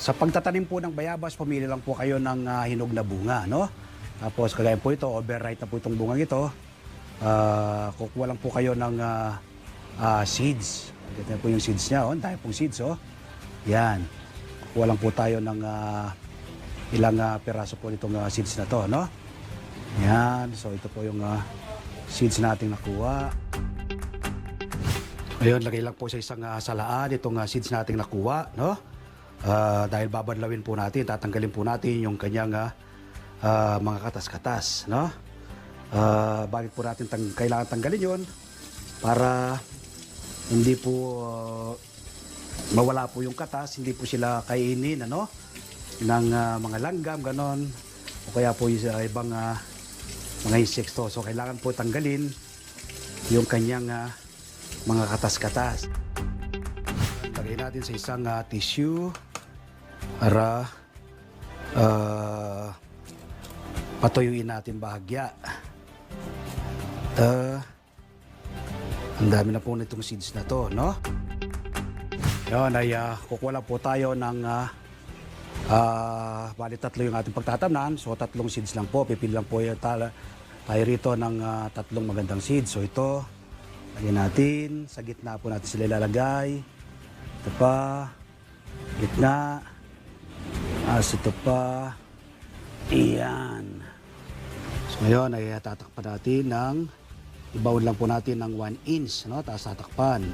Sa pagtatanim po ng bayabas, pumili lang po kayo ng ah, hinog na bunga, no? Tapos kagaya po ito, overripe na po itong bunga ito. Ah, kukuha lang po kayo ng ah, ah, seeds. Ito po yung seeds niya, oh. Dami pong seeds, oh. Yan. Kukuha lang po tayo ng ah, ilang ah, piraso po nitong ah, seeds na to, no? Yan. So ito po yung ah, seeds nating nakuha. Ayun, lagay lang po sa isang ah, salaan itong ah, seeds nating nakuha, no? Ah, dahil babadlawin po natin, tatanggalin po natin yung kanyang ah, mga katas-katas, no? Ah, bakit po natin tang kailangan tanggalin yon para hindi po ah, mawala po yung katas, hindi po sila kainin, ano? ng ah, mga langgam, ganon. O kaya po yung sa ibang ah, mga insekto. So, kailangan po tanggalin yung kanyang ah, mga katas-katas. Lagay natin sa isang ah, tissue para ah, patuyuin natin bahagya. Ah, ang dami na po nitong seeds na to, no? Yun, ay ah, kukuha po tayo ng ah, ah, bali tatlo yung ating pagtatamnan. So, tatlong seeds lang po. Pipili lang po yung tala, tayo rito ng ah, tatlong magandang seeds. So, ito, lagyan natin. Sa gitna po natin sila ilalagay. Ito pa. Gitna. As ito pa. Iyan. So, ngayon ay tatakpan natin ng ibaon lang po natin ng 1 inch. No? Tapos tatakpan.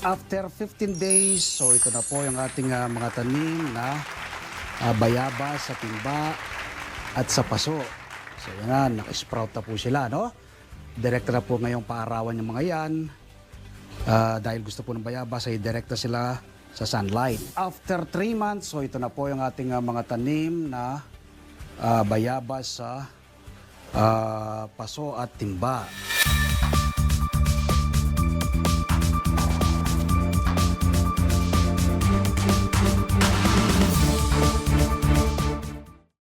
After 15 days, so ito na po yung ating ah, mga tanim na ah, bayabas sa timba at sa paso. So yan na, nakisprout na po sila, no? Direkta na po ngayong paarawan yung mga yan. Ah, dahil gusto po ng bayabas ay direkta sila sa sunlight. After 3 months, so ito na po yung ating ah, mga tanim na ah, bayabas sa ah, paso at timba.